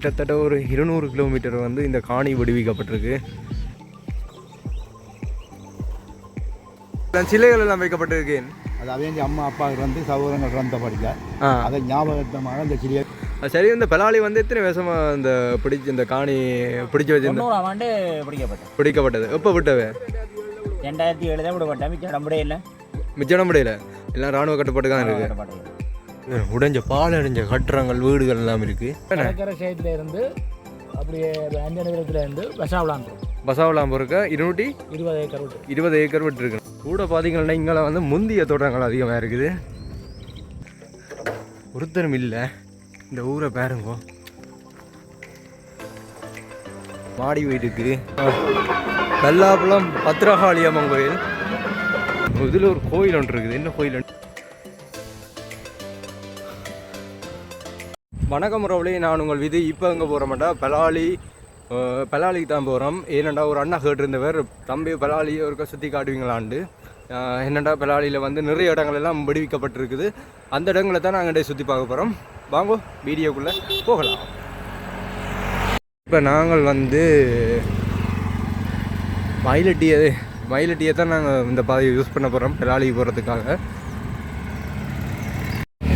கிட்டத்தட்ட ஒரு இருநூறு கிலோமீட்டர் வந்து இந்த காணி விடுவிக்கப்பட்டிருக்கு. சிலைகள் எல்லாம் வைக்கப்பட்டிருக்கேன். அது அவங்க அம்மா அப்பா வந்து சகோதரங்கள் இறந்த படிக்க. அதை ஞாபகத்தமாக இந்த சிறிய சரி இந்த பெலாலி வந்து எத்தனை வருஷமா இந்த பிடிச்சி இந்த காணி பிடிச்சு வச்சிருந்த தொண்ணூறாம் ஆண்டு பிடிக்கப்பட்டேன் பிடிக்கப்பட்டது. எப்போ விட்டவே ரெண்டாயிரத்தி ஏழு தான் விடப்பட்டேன் மிச்சம் இல்லை மிச்சம் முடியல எல்லாம் ராணுவ கட்டுப்பாட்டு தான் இருக்கு. உடைஞ்ச பால் அடைஞ்ச கட்டுறங்கள் வீடுகள் எல்லாம் இருக்கு. கடற்கரை சைட்ல இருந்து அப்படியே அஞ்சு நகரத்துல இருந்து பசாவலாம் பசாவலாம் பொறுக்க இருநூற்றி இருபது ஏக்கர் விட்டு. இருபது ஏக்கர் விட்டுருக்கு கூட பார்த்தீங்கன்னா இங்கே வந்து முந்திய தோட்டங்கள் அதிகமாக இருக்குது. ஒருத்தரும் இல்லை. இந்த ஊரை பாருங்க. மாடி வீட்டுக்கு வெள்ளாப்புலம் பத்ரகாளி அம்மன் கோயில். இதில் ஒரு கோயில் ஒன்று இருக்குது. என்ன கோயில்? வணக்கம் உறவுகளே நான் உங்கள் விதி. இப்போ எங்கே போகிறோம்டா பலாலி பலாலிக்கு தான் போகிறோம் ஏனண்டா ஒரு அண்ணா கேட்டிருந்தவர் தம்பி பலாலியை ஒருக்கா சுற்றி காட்டுவீங்களாண்டு அஹ், என்னடா பலாலியில் வந்து நிறைய இடங்கள் எல்லாம் விடுவிக்கப்பட்டிருக்குது. அந்த இடங்களை தான் நாங்கள் சுற்றி பார்க்க போகிறோம் வாங்கோ வீடியோக்குள்ளே போகலாம். இப்போ நாங்கள் வந்து மயிலட்டியை மயிலட்டியை தான் நாங்கள் இந்த பாதையை யூஸ் பண்ண போகிறோம் பலாலிக்கு போகிறதுக்காக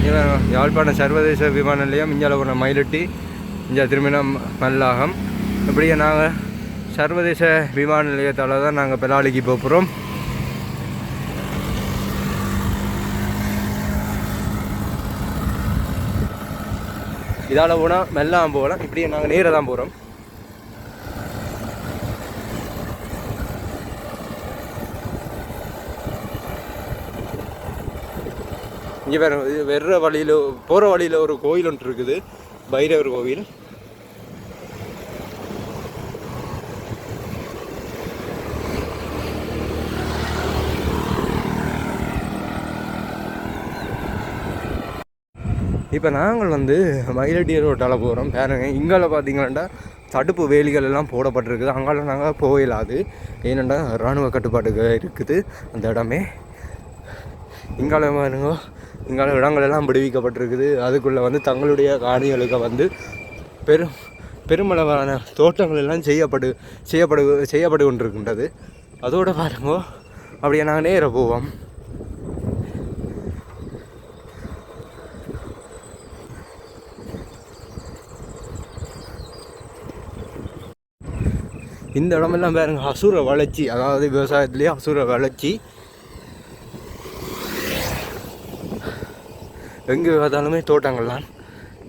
யாழ்ப்பாணம் சர்வதேச விமான நிலையம் இந்தியாவில் போன மயிலட்டி இந்தியா திரும்பினா மல்லாகம். இப்படியே நாங்கள் சர்வதேச விமான நிலையத்தால் தான் நாங்கள் பெலாலிக்கு போக போகிறோம் இதால் போனால் மெல்லாம் போகலாம். இப்படியே நாங்கள் நேராக தான் போகிறோம் இங்கே வேற வர்ற வழியில் போகிற வழியில் ஒரு கோயில் ஒன்று இருக்குது. பைரவர் கோவில். இப்போ நாங்கள் வந்து மயிலடி ரோட்டால் போகிறோம் பாருங்க இங்கால பார்த்தீங்கன்னா தடுப்பு வேலிகள் எல்லாம் போடப்பட்டிருக்குது. அங்கால நாங்கள் போயிடாது ஏனெண்டா இராணுவ கட்டுப்பாடுகள் இருக்குது. அந்த இடமே. இங்கால பாருங்க இங்கால இடங்கள் எல்லாம் விடுவிக்கப்பட்டிருக்குது. அதுக்குள்ளே வந்து தங்களுடைய காணிகளுக்கு வந்து பெரும் பெருமளவான தோட்டங்கள் எல்லாம் செய்யப்படு செய்யப்படு செய்யப்படு கொண்டிருக்கின்றது. அதோட பாருங்க அப்படியே நாங்கள் நேர போவோம். இந்த இடமெல்லாம் பாருங்க அசுர வளர்ச்சி. அதாவது விவசாயத்துலேயே அசுர வளர்ச்சி. எங்கே பார்த்தாலுமே தோட்டங்கள்லாம்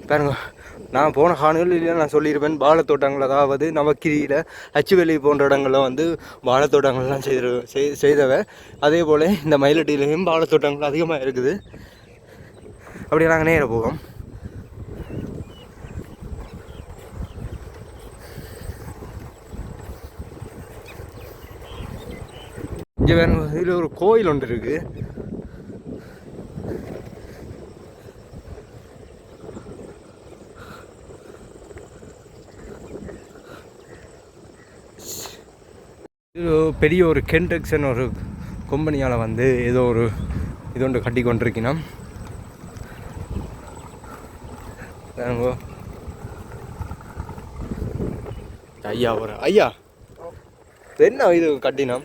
பாருங்க நான் போன காணொலியில் நான் சொல்லியிருப்பேன் வாழைத்தோட்டங்கள் அதாவது நவக்கிரியில் அச்சுவெளி போன்ற இடங்களில் வந்து வாழைத்தோட்டங்கள்லாம் செய்து செய்தவை செய்தவ. அதே போல் இந்த மயிலட்டியிலையும் வாழைத்தோட்டங்கள் அதிகமாக இருக்குது. அப்படியே நாங்கள் நேர போவோம். இங்கே வேற இதில் ஒரு கோயில் ஒன்று இருக்குது இது ஒரு பெரிய ஒரு கென்டெக்ஸன் ஒரு கம்பெனியால் வந்து ஏதோ ஒரு இது ஒன்று கட்டி கொண்டிருக்கணும் பாருங்கோ. ஐயா ஒரு ஐயா. என்ன இது கட்டினம்?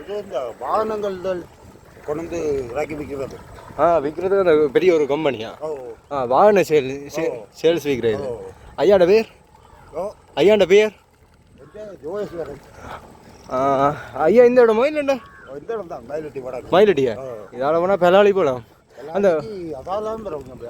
இது இந்த வாகனங்கள் கொண்டு வந்து இறக்கி விற்கிறது. ஆ விற்கிறது அந்த பெரிய ஒரு கம்பெனியா ஆ வாகன சேல் சேல்ஸ் விற்கிறது. ஐயாண்ட பேர்? ஐயாண்ட பேர் ஜோகேஸ்வரன். ஐயா இந்த இடமோ இல்லைண்டா? இந்த இடம் தான் மயிலட்டி வடக்கு. மயிலடியா இதால் போனால் பெலாலி போகலாம் அந்த அதாலாம்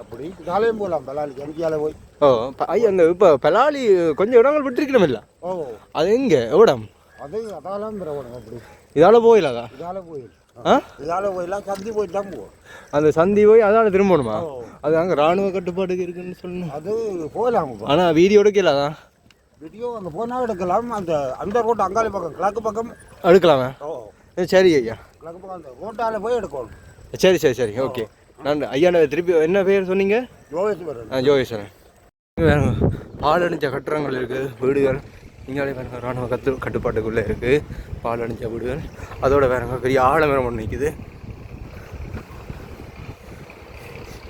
அப்படி இதாலையும் போகலாம் பலாலி எங்கேயால போய். ஓ ஐயா இந்த இப்போ பெலாலி கொஞ்சம் இடங்கள் விட்டுருக்கணும் இல்லை ஓ. அது எங்கே? எவிடம் அது அதாலாம் பெறவணும் அப்படி. இதால் போயிலாதா? இதால போய் ஆ? இதால போயெல்லாம் சந்தி போயிட்டு தான் போவோம். அந்த சந்தி போய் அதால் திரும்பணுமா. அது அங்கே ராணுவ கட்டுப்பாடுக்கு இருக்குன்னு சொல்லணும். அது போகலாம். ஆனால் வீடியோ எடுக்கலாதா வீடியோ அங்கே போனால் எடுக்கலாம். அந்த அந்த ரோட்டு அங்காளி பக்கம் கிழக்கு பக்கம். எடுக்கலாமா? ஓ. சரி ஐயா. கிழக்கு பக்கம் அந்த ரோட்டால போய் எடுக்கணும். சரி சரி சரி. ஓகே. நான் ஐயாண்ட திருப்பி என்ன பேர் சொன்னீங்க? ஜோகேஸ்வரன். ஆ ஜோகேஸ்வரன். வேற பாலடைஞ்ச கட்டடங்கள் இருக்குது வீடுகள். இங்காலே வேற ராணுவ கத்து கட்டுப்பாட்டுக்குள்ளே இருக்குது பாலடைஞ்ச வீடுகள். அதோட வேறங்க பெரிய ஆலமரம் ஒன்று நிற்குது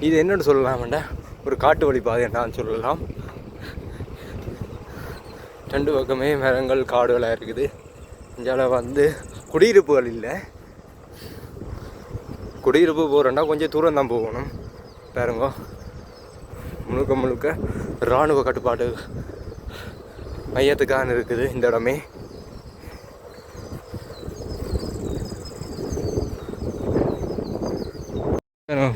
இது என்னன்னு சொல்லலாம்டா ஒரு காட்டு வழி பாதை நான் சொல்லலாம். ரெண்டு பக்கமே மரங்கள் காடுகளாக இருக்குது. இந்தியாவில் வந்து குடியிருப்புகள் இல்லை. குடியிருப்பு போகிறோன்னா கொஞ்சம் தூரம் தான் போகணும். பாருங்க. முழுக்க முழுக்க இராணுவ கட்டுப்பாடு மையத்துக்கான இருக்குது இந்த இடமே.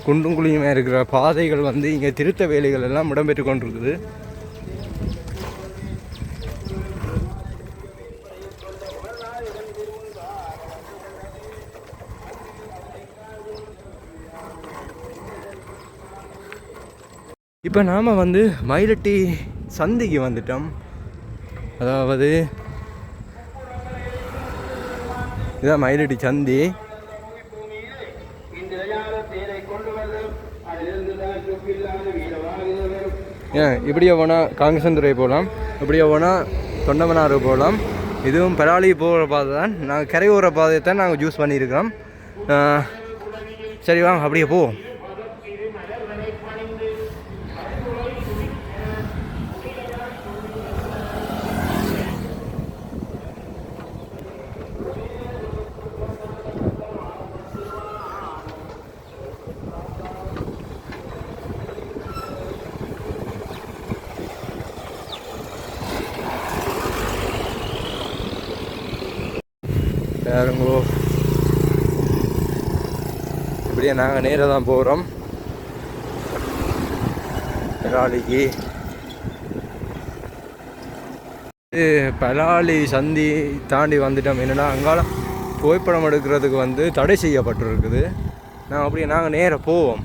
குண்டும் குழியுமாக இருக்கிற பாதைகள் வந்து இங்கே திருத்த வேலைகள் எல்லாம் இடம்பெற்று கொண்டிருக்குது. இப்போ நாம் வந்து மயிலட்டி சந்திக்கு வந்துட்டோம். அதாவது இதான் மயிலட்டி சந்தி. ஏன் இப்படியே போனால் காங்கசந்துறை போகலாம் இப்படியே போனால் தொண்டமனாறு போகலாம் இதுவும் பெராளி போகிற பாதை தான். நாங்கள் கரையோர பாதையை தான் நாங்கள் யூஸ் பண்ணியிருக்கிறோம் சரி வாங்க அப்படியே போவோம். யாருங்கோ இப்படியே நாங்கள் நேராக தான் போகிறோம் பலாலிக்கு. இது பலாலி சந்தி தாண்டி வந்துட்டோம். என்னென்னா அங்கால புகைப்படம் எடுக்கிறதுக்கு வந்து தடை செய்யப்பட்டிருக்குது. நாங்கள் அப்படியே நாங்கள் நேராக போவோம்.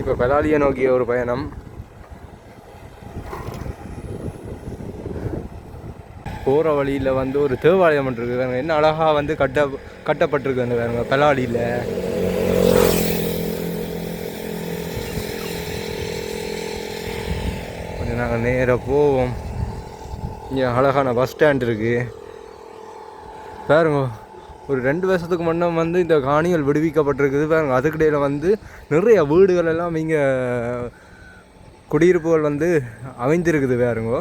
இப்போ பலாலியை நோக்கிய ஒரு பயணம். போகிற வழியில் வந்து ஒரு தேவாலயம் இருக்குது பாருங்க. என்ன அழகாக வந்து கட்ட கட்டப்பட்டிருக்கு அந்த பாருங்க பலாடியில். கொஞ்சம் நாங்கள் நேராக போவோம். இங்கே அழகான பஸ் ஸ்டாண்ட் இருக்குது பாருங்க ஒரு ரெண்டு வருஷத்துக்கு முன்னே வந்து இந்த காணிகள் விடுவிக்கப்பட்டிருக்குது பாருங்க. அதுக்கிடையில் வந்து நிறைய வீடுகள் எல்லாம் இங்கே குடியிருப்புகள் வந்து அமைந்திருக்குது பாருங்க.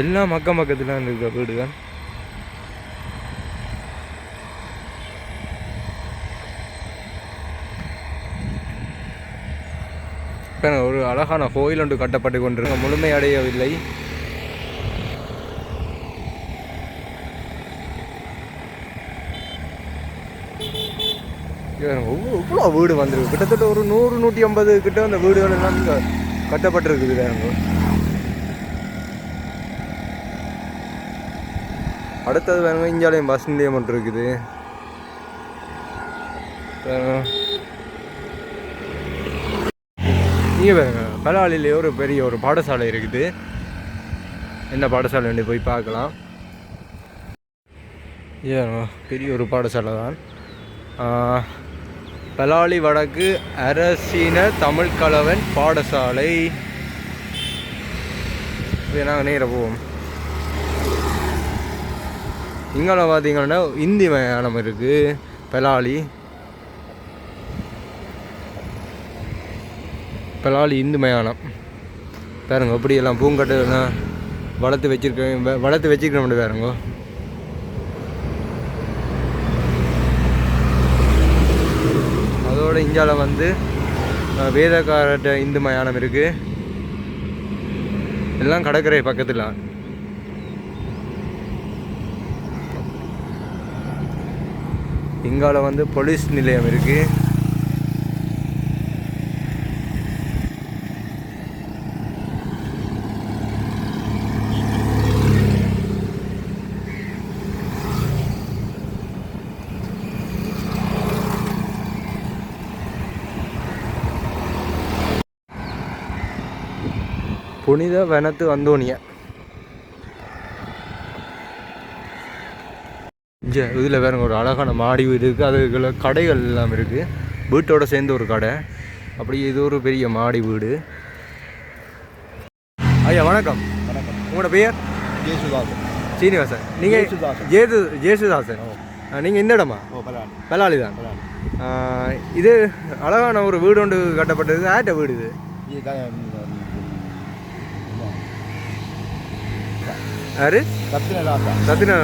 எல்லாம் மக்கம் பக்கத்தில் இருக்க வீடுகள் இப்ப ஒரு அழகான கோயில் ஒன்று கட்டப்பட்டு கொண்டிருக்க. முழுமையடையவில்லை. இவ்வளோ வீடு வந்திருக்கு. கிட்டத்தட்ட ஒரு நூறு நூற்றி ஐம்பது கிட்ட அந்த வீடுகள் எல்லாம் கட்டப்பட்டிருக்குது வேறு அடுத்தது வேணுங்க இந்தியாலையும் பஸ் நிலையம் ஒன்று இருக்குது. இங்கே பாருங்க பலாலிலே ஒரு பெரிய ஒரு பாடசாலை இருக்குது. என்ன பாடசாலை போய் பார்க்கலாம். ஏன் பெரிய ஒரு பாடசாலை தான். ஆஹ், பலாலி வடக்கு அரசின தமிழ் கலவன் பாடசாலை. இது நாங்கள் நேராக போவோம். இங்கே பார்த்தீங்கன்னா இந்தி மயானம் இருக்குது பெலாலி. பெலாலி இந்து மயானம் பாருங்க எப்படியெல்லாம் பூங்கட்டெல்லாம் வளர்த்து வச்சுருக்க வளர்த்து வச்சுருக்க முடியும் பாருங்க. அதோட இந்தியாவில் வந்து அஹ், வேதக்காரட்ட இந்து மயானம் இருக்குது எல்லாம் கடற்கரை பக்கத்தில். இங்கால வந்து போலீஸ் நிலையம் இருக்கு. புனித வனத்து அந்தோனியா இங்கே இதில் வேற ஒரு அழகான மாடி வீடு இருக்குது அதுக்குள்ள கடைகள் எல்லாம் இருக்குது வீட்டோட சேர்ந்து ஒரு கடை. அப்படி இது ஒரு பெரிய மாடி வீடு. ஐயா வணக்கம். வணக்கம். உங்களோட பெயர்? ஜேசுதாசன். சீனிவாசன். நீங்கள். ஜேது ஜேசுதாசன். நீங்கள் இந்த இடமா? பலாளி தான். இது அழகான ஒரு வீடு ஒன்று கட்டப்பட்டது. ஆட்ட வீடு இது? யாரு? சத்யநாராயண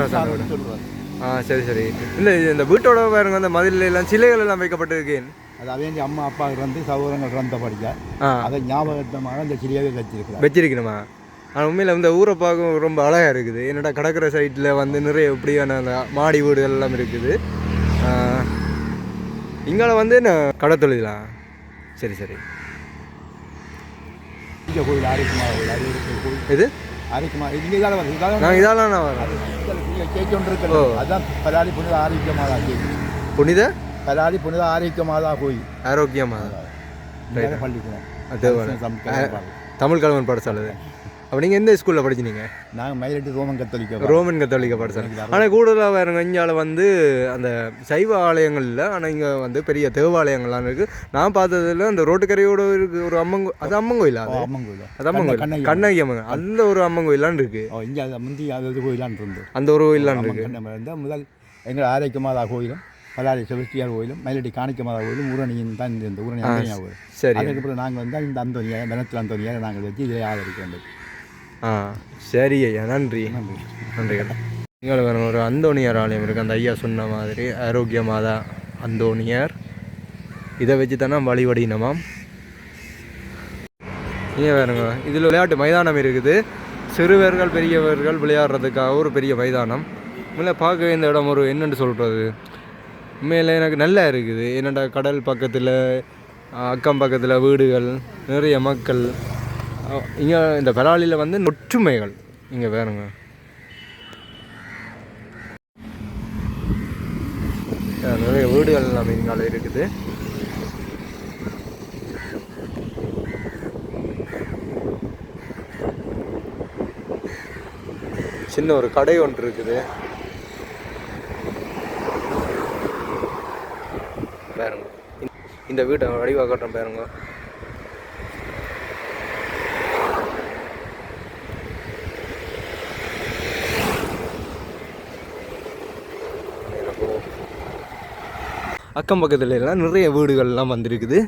சொல்லுவார். ஆ சரி சரி. இல்லை இந்த வீட்டோட பாருங்க அந்த மதிலில் எல்லாம் சிலைகள் எல்லாம் வைக்கப்பட்டிருக்கேன். அது அவன் அம்மா அப்பா இறந்து சகோதரங்கள் இறந்த படிக்க. அதை ஞாபகத்தமாக இந்த சிறியாவே வச்சிருக்கிறார். வச்சிருக்கணுமா? ஆனால் உண்மையில் இந்த ஊரை பார்க்க ரொம்ப அழகாக இருக்குது. என்னடா கடற்கரை சைட்டில் வந்து நிறைய இப்படியான அந்த மாடி வீடுகள் எல்லாம் இருக்குது. இங்கால வந்து என்ன கடை தொழிலா சரி. சரி கோயில் ஆரிக்குமா கோயில் கோயில் இது வருது. இதால நான் வரேன் அது கேக் ஒன்று அதுதான் பலாலி புனித ஆரோக்கியமாதா கேக் புனித பலாலி புனித? ஆரோக்கியமாதா. கோயில் ஆரோக்கியமாக இங்கே பள்ளிக்கூடம். தமிழ் கலவன் பாடசாலை. அப்போ நீங்கள் எந்த ஸ்கூலில் படிச்சினீங்க நாங்கள் மயிலட்டி ரோமன் கத்தோலிக்க ரோமன் கத்தோலிக்க பாடசாலை ஆனால் கூடுதலாக வேறு இங்கால வந்து அந்த சைவ ஆலயங்கள் இல்லை ஆனால் இங்கே வந்து பெரிய தேவாலயங்கள்லாம் இருக்குது நான் பார்த்ததுல அந்த ரோட்டுக்கரையோட இருக்கு ஒரு அம்மன் அது அம்மன் கோயிலா அது? அம்மன் கோயில் அது அம்மன். கோயில் கண்ணகி அம்மன். அந்த ஒரு அம்மன் கோயிலான் இருக்கு. ஓ இங்கே அது முந்தி அது கோயிலான் இருந்து. அந்த ஒரு கோயிலான் இருக்கு. அம்மன். இருந்தால் முதல் எங்கள் ஆரோக்கியமாதா கோயிலும் பலாரி செபஸ்டியார் கோயிலும் மயிலட்டி காணிக்கமாதா கோயிலும் ஊரணியின் தான் இந்த ஊரணி அந்தனியா கோயில். சரி. அதுக்கப்புறம் நாங்கள் வந்து இந்த அந்தோனியா தனத்தில் அந்தோனியா நாங்கள் வச்சு இதை ஆதரிக்க வேண்டும். ஆ சரி ஐயா நன்றி. நன்றி. இங்கே வேறு ஒரு அந்தோணியார் ஆலயம் இருக்குது அந்த ஐயா சொன்ன மாதிரி ஆரோக்கிய மாதா அந்தோணியார். இதை வச்சு தானே வழிபடினமாம் இங்கே வேறுங்க இதில் விளையாட்டு மைதானம் இருக்குது. சிறுவர்கள் பெரியவர்கள் விளையாடுறதுக்காக ஒரு பெரிய மைதானம். உண்மையில பார்க்க இந்த இடம் ஒரு என்னென்னு சொல்கிறது உண்மையில் எனக்கு நல்லா இருக்குது. என்னடா கடல் பக்கத்தில் அக்கம் பக்கத்தில் வீடுகள் நிறைய மக்கள். இங்கே இந்த பலாலியில் வந்து ஒற்றுமைகள் இங்கே வேணுங்க. நிறைய வீடுகள் எல்லாமே இங்கால இருக்குது. சின்ன ஒரு கடை ஒன்று இருக்குது. பாருங்க இந்த- வீட்டை வடிவாக பாருங்க. அக்கம் பக்கத்தில் எல்லாம் நிறைய வீடுகள்லாம் வந்திருக்குது.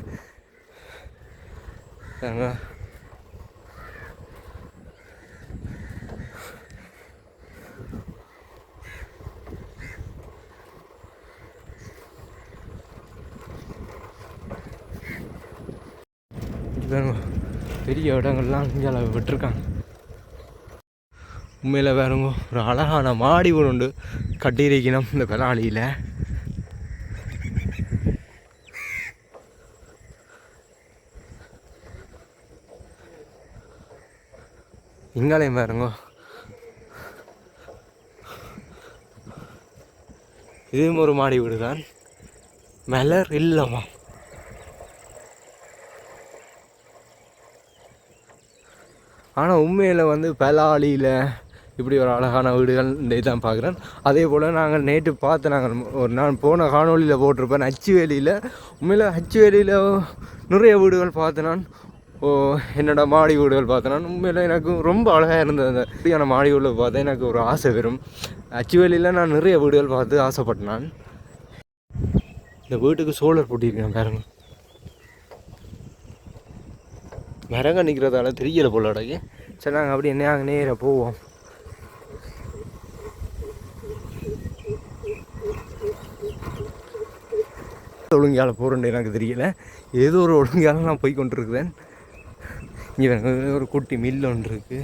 பெரிய இடங்கள்லாம் இங்கே விட்டுருக்காங்க. உண்மையில் வேறுங்க ஒரு அழகான மாடி வீடு உண்டு. கட்டியிருக்கணும் இந்த பெலாளியில் இங்காலையும் பாருங்க. இதுவும் ஒரு மாடி வீடு தான் மலர் இல்லமா ஆனால் உண்மையில் வந்து பெலாலியில் இப்படி ஒரு அழகான வீடுகள் தான் பார்க்குறேன். அதே போல் நாங்கள் நேற்று பார்த்து நாங்கள் ஒரு நான் போன காணொலியில் போட்டிருப்பேன். அச்சுவேலியில் உண்மையில் அச்சுவேலியில் நிறைய வீடுகள் பார்த்து நான். என்னோட மாடி வீடுகள் பார்த்தோன்னா உண்மையில் எனக்கு ரொம்ப அழகாக இருந்தது அந்த இப்படியான மாடி வீடுகள் பார்த்தா எனக்கு ஒரு ஆசை வரும். அச்சுவேலியில் நான் நிறைய வீடுகள் பார்த்து ஆசைப்பட்டேன். நான் இந்த வீட்டுக்கு சோலர் போட்டிருக்கேன் பாருங்க. மரங்க நிற்கிறதால தெரியல போல அடகு சரி நாங்கள் அப்படி என்ன அங்கே நேராக போவோம். ஒழுங்கால போகிறேன்னு எனக்கு தெரியல. ஏதோ ஒரு ஒழுங்கால நான் போய் கொண்டிருக்கிறேன். இங்கே வேற ஒரு குட்டி மில் ஒன்று இருக்குது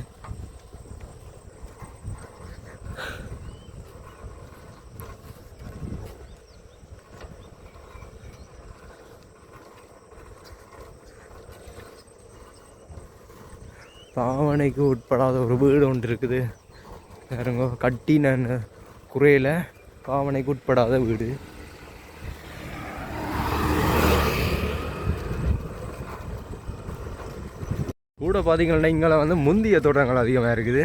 பாவனைக்கு உட்படாத ஒரு வீடு ஒன்று இருக்குது. வேறுங்க கட்டின குறையில் பாவனைக்கு உட்படாத வீடு. கூட பார்த்தீங்கன்னா இங்கே வந்து முந்திய தோட்டங்கள் அதிகமாக இருக்குது.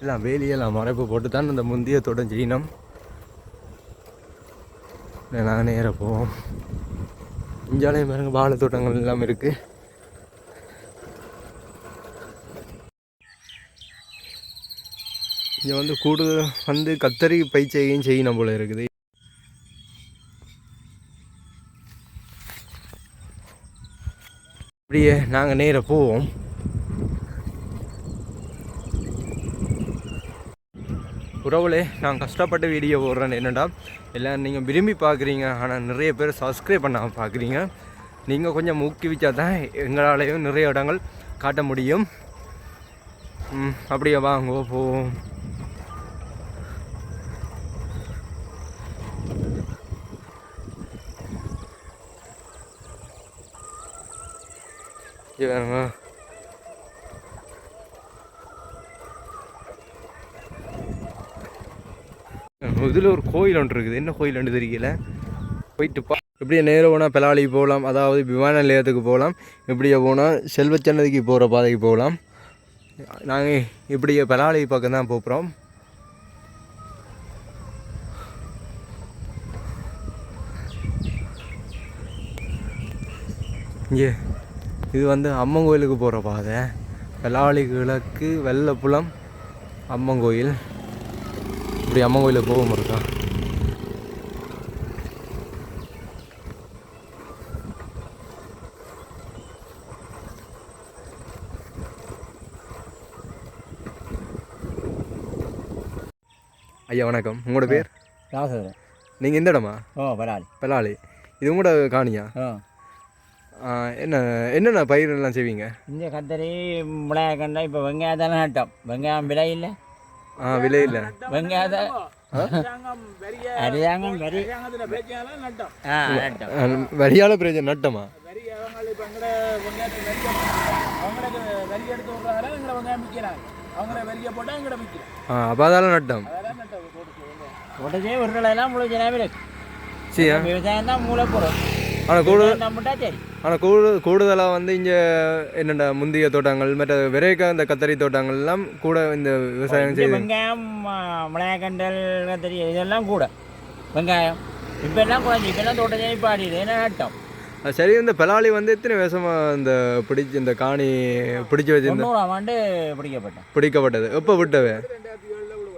எல்லாம் வேலியெல்லாம் மறைப்பு போட்டு தான் இந்த முந்திய தோட்டம் செய்யணும். நாங்கள் நேராக போவோம். இஞ்சாலையும் பாருங்க வாழை தோட்டங்கள் எல்லாம் இருக்குது இங்கே வந்து கூடுதல் வந்து கத்தரி பயிற்சியையும் செய்யணும் போல இருக்குது. அப்படியே நாங்கள் நேராக போவோம். உறவுலே நான் கஷ்டப்பட்டு வீடியோ போடுறேன். என்னடா? எல்லாம் நீங்கள் விரும்பி பார்க்குறீங்க. ஆனால் நிறைய பேர் சப்ஸ்கிரைப் பண்ணாமல் பார்க்குறீங்க. நீங்கள் கொஞ்சம் ஊக்குவிச்சா தான் எங்களாலேயும் நிறைய இடங்கள் காட்ட முடியும். அப்படியே வாங்க போவோம். இவங்க இதில் ஒரு கோயில் ஒன்று இருக்குது. என்ன கோயில் ஒன்று தெரியல? போயிட்டு பா. இப்படியே நேரம் போனால் பெலாலி போகலாம் அதாவது விமான நிலையத்துக்கு போகலாம் இப்படியே போனால் செல்வச்சன்னதிக்கு போகிற பாதைக்கு போகலாம். நாங்கள் இப்படியே பெலாலி பக்கம் தான் போகிறோம் இங்கே. இது வந்து அம்மன் கோயிலுக்கு போகிற பாதை. வெள்ளாளி கிழக்கு வெள்ளப்புலம் அம்மன் கோயில். இப்படி அம்மன் கோயிலுக்கு போக இருக்கா ஐயா வணக்கம். உங்களோட பேர்? ராசகரன் நீங்கள் எந்த இடமா? ஓ பரவாயில்ல பெலாளி இது கூட காணியா? ஆ, என்ன என்னென்ன பயிரெல்லாம் செய்வீங்க? இந்த கத்தரி மிளகாய் இப்போ வெங்காயம் தானே நட்டோம். வெங்காயம் விலை இல்லை. ஆ விலை இல்லை. அரசாங்கம் நட்டோம். வரியால பிரயோஜனம் நட்டமா? அப்போ அதெல்லாம் நட்டம். உடனே உருளையெல்லாம் முளைச்சு நேரம் சரியா? விவசாயம் தான் மூளை போகிறோம் ஆனால் சரி. ஆனால் கூடு கூடுதலாக வந்து இங்கே என்னென்ன முந்திய தோட்டங்கள் மற்ற விரைக்க இந்த கத்தரி தோட்டங்கள் எல்லாம் கூட இந்த விவசாயம் செய்து வெங்காயம் மிளகாய்கண்டல் கத்தரி இதெல்லாம் கூட. வெங்காயம். இப்போ எல்லாம் குறைஞ்சி இப்போ எல்லாம் தோட்டம் செடி பாடிடுது. என்ன நட்டோம் சரி இந்த பெலாலி வந்து எத்தனை வருஷமாக இந்த பிடிச்சி இந்த காணி பிடிச்சி வச்சிருந்த தொண்ணூறாம் ஆண்டு பிடிக்கப்பட்டேன் பிடிக்கப்பட்டது. எப்போ விட்டவே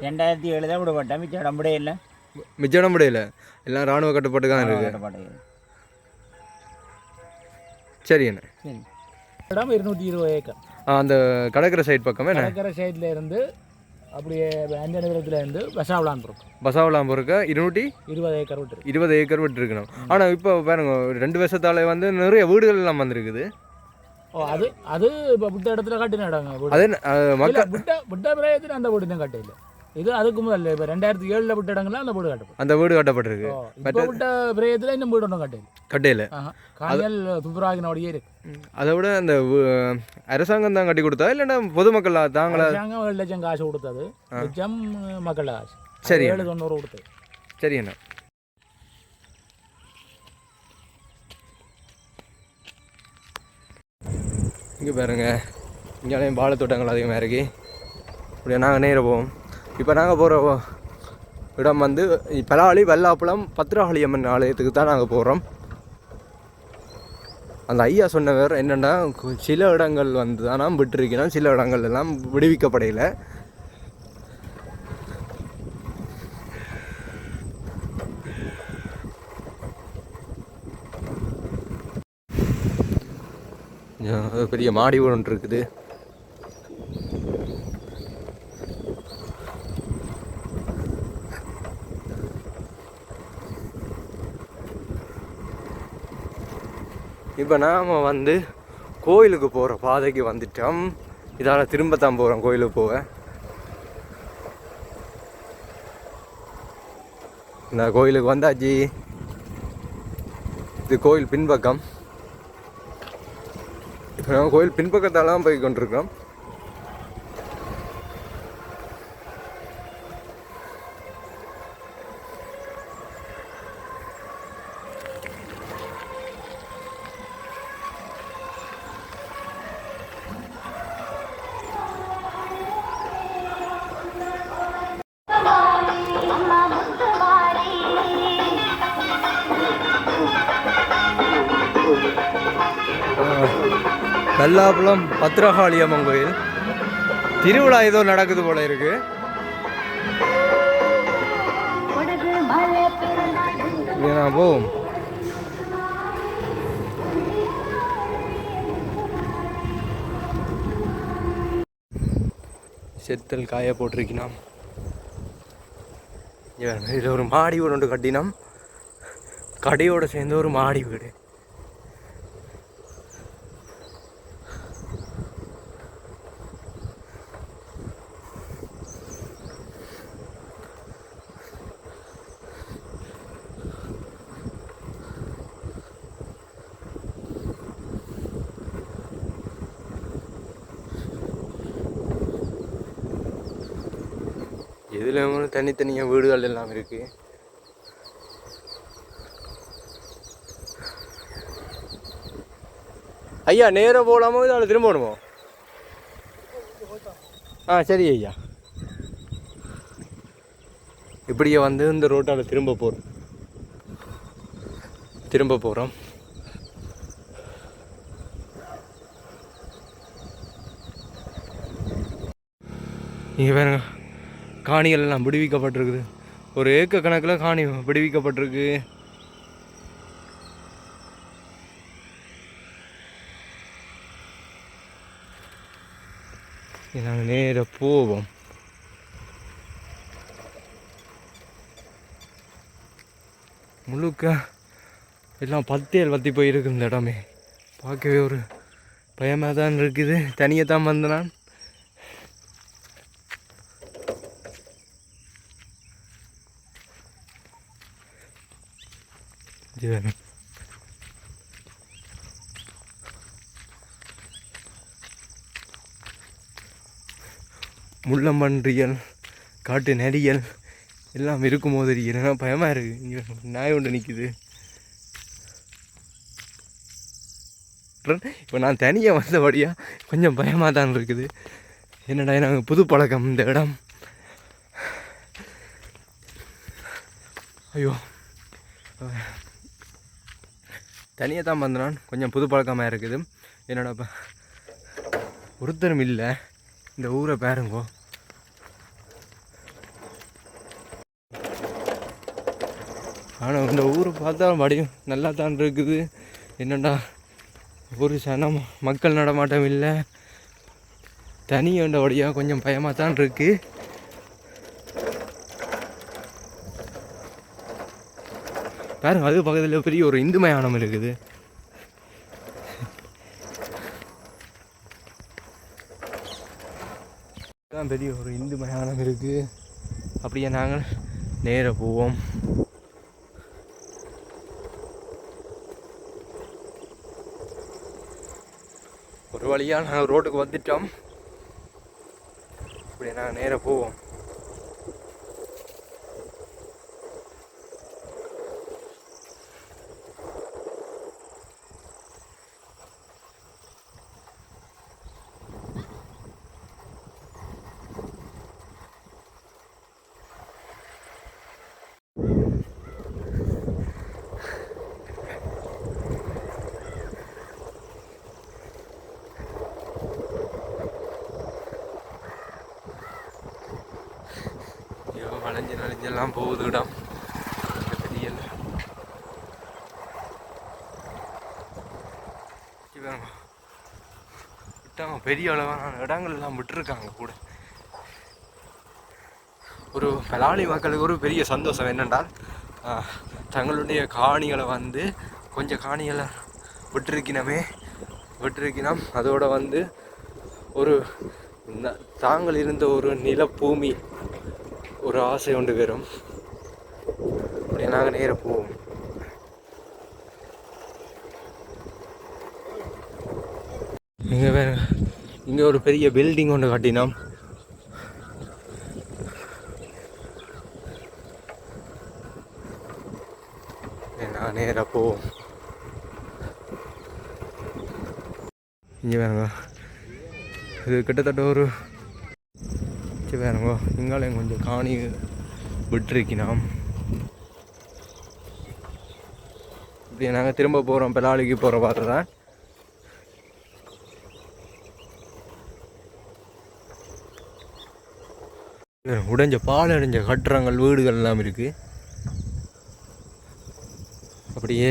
ரெண்டாயிரத்தி ஏழு தான் விடப்பட்டேன் மிச்சம் இடம்படே இல்லை மிச்சம் முடியல எல்லாம் இராணுவ கட்டுப்பாட்டு தான் இருக்குது கட்டப்பட்டது சரி என்ன சரி இடம் இருநூற்றி இருபது ஏக்கர். அந்த கடற்கரை சைட் பக்கமே கடற்கரை சைடில் இருந்து அப்படியே அஞ்சநகரத்தில் இருந்து வெசாவலான் இருக்கும் பசாவலாம் இருக்க இருநூற்றி இருபது ஏக்கர் விட்டு இருபது ஏக்கர் விட்டுருக்கணும் ஆனால் இப்போ பாருங்க ரெண்டு வருஷத்தாலே வந்து நிறைய வீடுகள் எல்லாம் வந்திருக்குது. ஓ அது அது இப்போ விட்ட இடத்துல கட்டின இடங்க. அது மக்கள் விட்ட விட்ட பிரயத்தில் அந்த வீடு தான் கட்டையில். இது அதுக்கு முதல்ல இப்போ ரெண்டாயிரத்தி ஏழில் விட்ட இடங்கள்லாம் அந்த வீடு கட்டப்படும் அந்த வீடு கட்டப்பட்டிருக்கு. இப்போ விட்ட பிரயத்தில் இன்னும் வீடு ஒன்றும் கட்டையில் கட்டையில் காயல் துப்புராகினோடையே இருக்கு. அதை விட அந்த அரசாங்கம் தான் கட்டி கொடுத்தா இல்லைன்னா பொதுமக்கள் தாங்களா? அரசாங்கம் ஏழு லட்சம் காசு கொடுத்தது. லட்சம் மக்கள் காசு. சரி. ஏழு தொண்ணூறு கொடுத்தது. சரி அண்ணா. இங்கே பாருங்க. இங்கேயும் வாழைத்தோட்டங்கள் அதிகமாக இருக்கு. இப்படியே நாங்கள் நேர போவோம். இப்போ நாங்கள் போகிற இடம் வந்து பலாளி வெள்ளாப்புளம் பத்திரகாளி அம்மன் ஆலயத்துக்கு தான் நாங்கள் போகிறோம். அந்த ஐயா சொன்னவர் என்னென்னா சில இடங்கள் வந்து தானா விட்டுருக்கணும் சில இடங்கள் எல்லாம் விடுவிக்கப்படையில். பெரிய மாடி ஒன்று இருக்குது. இப்போ நாம் வந்து கோயிலுக்கு போகிற பாதைக்கு வந்துட்டோம். இதால் திரும்பத்தான் போகிறோம் கோயிலுக்கு போக. இந்த கோயிலுக்கு வந்தாச்சு. இது கோயில் பின்பக்கம். இப்போ நம்ம கோயில் பின்பக்கத்தாலாம் போய் கொண்டிருக்கிறோம் வெள்ளாப்புலம் பத்ரகாளி அம்மன் கோயில். திருவிழா ஏதோ நடக்குது போல இருக்கு. போவோம். செத்தல் காய போட்டிருக்கினாம். இதில் ஒரு மாடி வீடு ஒன்று கட்டினோம். கடையோடு சேர்ந்து ஒரு மாடி வீடு. இதில் தனித்தனியாக வீடுகள் எல்லாம் இருக்கு. ஐயா நேரம் போகலாமோ இதால் திரும்ப போகணுமோ ஆ சரி ஐயா. இப்படியே வந்து இந்த ரோட்டால் திரும்ப போகிறோம் திரும்ப போகிறோம் இங்கே பாருங்க. காணிகள் எல்லாம் விடுவிக்கப்பட்டிருக்குது. ஒரு ஏக்க கணக்கில் காணி விடுவிக்கப்பட்டிருக்கு. நாங்கள் நேராக போவோம். முழுக்க எல்லாம் பத்தேல் பற்றி போயிருக்கு இந்த இடமே. பார்க்கவே ஒரு பயமாக தான் இருக்குது. தனியாக தான் வந்தேன் இது வேணும் முள்ளம்பன்றியல் காட்டு நெறியல் எல்லாம் இருக்கும் போது ஏன்னா பயமாக இருக்குது இங்கே நாய் ஒன்று நிற்குது இப்போ நான் தனியாக வந்தபடியாக கொஞ்சம் பயமாக தான் இருக்குது. என்னடா நாங்கள் புது பழக்கம் இந்த இடம். ஐயோ. தனியாக தான் வந்தனான் கொஞ்சம் புது பழக்கமாக இருக்குது. என்னோட ஒருத்தரும் இல்லை. இந்த ஊரை பாருங்கோ. ஆனால் இந்த ஊரை பார்த்தா மடியும் நல்லா தான் இருக்குது. என்னடா ஒரு சனம் மக்கள் நடமாட்டம் இல்லை. தனியண்ட வழியாக கொஞ்சம் பயமாக தான் இருக்குது பாருங்க அது பக்கத்தில் பெரிய ஒரு இந்து மயானம் இருக்குது. தான் பெரிய ஒரு இந்து மயானம் இருக்குது அப்படியே நாங்கள் நேர போவோம். ஒரு வழியாக நாங்கள் ரோட்டுக்கு வந்துட்டோம். அப்படியே நாங்கள் நேராக போவோம். நனைஞ்சு நனைஞ்செல்லாம் போகுது போகுதுடா தெரியல. விட்டாங்க பெரிய அளவான இடங்கள் எல்லாம் விட்டுருக்காங்க கூட. ஒரு பலாளி மக்களுக்கு ஒரு பெரிய சந்தோஷம் என்னென்றால் தங்களுடைய காணிகளை வந்து கொஞ்சம் காணிகளை விட்டுருக்கினமே விட்டுருக்கினோம். அதோட வந்து ஒரு ந- தாங்கள் இருந்த ஒரு நிலப்பூமி ஒரு ஆசை உண்டு வரும் அப்படியே நாங்கள் நேராக போவோம் இங்கே வேற இங்கே ஒரு பெரிய பில்டிங் ஒன்று கட்டினோம் நான் நேராக போவோம் இங்கே வேணுங்க இது கிட்டத்தட்ட ஒரு சரி வேணுங்கோ இங்காலையும் கொஞ்சம் காணி விட்டுருக்கினாம். இப்படி நாங்கள் திரும்ப போகிறோம் பெலாலிக்கு போகிற பார்த்து தான் உடைஞ்ச பால் அடைஞ்ச கட்டுறங்கள் வீடுகள் எல்லாம் இருக்குது அப்படியே